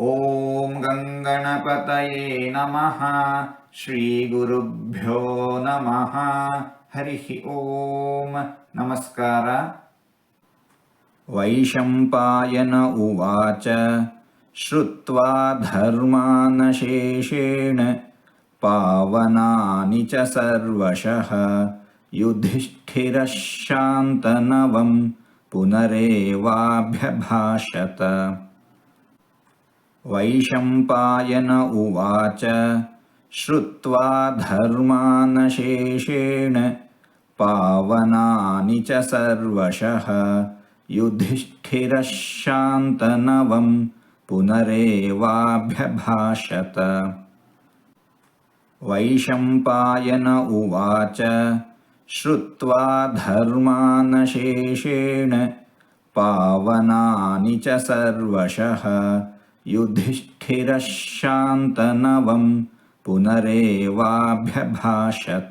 ॐ गङ्गणपतये नमः श्रीगुरुभ्यो नमः। हरिः ॐ नमस्कार। वैशम्पायन उवाच। श्रुत्वा धर्मानशेषेण पावनानि च सर्वशः। युधिष्ठिरः शान्तनवं पुनरेवाभ्यभाषत वैशम्पायन उवाच श्रुत्वा धर्मानशेषेण पावनानि च सर्वशः। युधिष्ठिरः शान्तनवं पुनरेवाभ्यभाषत। वैशम्पायन उवाच श्रुत्वा धर्मानशेषेण पावनानि च सर्वशः युधिष्ठिरः शान्तनवं पुनरेवाभ्यभाषत।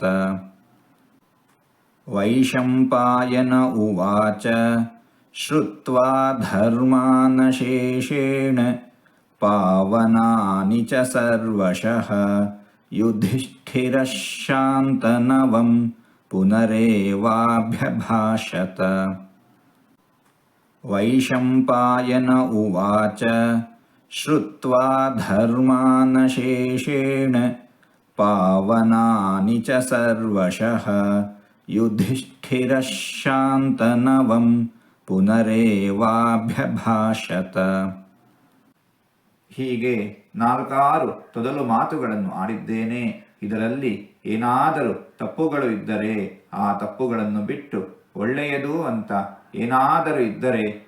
वैशम्पायन उवाच श्रुत्वा धर्मानशेषेण पावनानि च सर्वशः। युधिष्ठिरः शान्तनवं पुनरेवाभ्यभाषत। वैशम्पायन उवाच श्रुत्वा धर्मानशेषेण पावनानि च सर्वशः युधिष्ठिरः शान्तनवं ಪುನರೇವಾಭ್ಯಭಾಷತ ಹೀಗೆ ನಾಲ್ಕಾರು ತೊದಲು ಮಾತುಗಳನ್ನು ಆಡಿದ್ದೇನೆ ಇದರಲ್ಲಿ ಏನಾದರೂ ತಪ್ಪುಗಳು ಇದ್ದರೆ ಆ ತಪ್ಪುಗಳನ್ನು ಬಿಟ್ಟು ಒಳ್ಳೆಯದು ಅಂತ ಏನಾದರೂ ಇದ್ದರೆ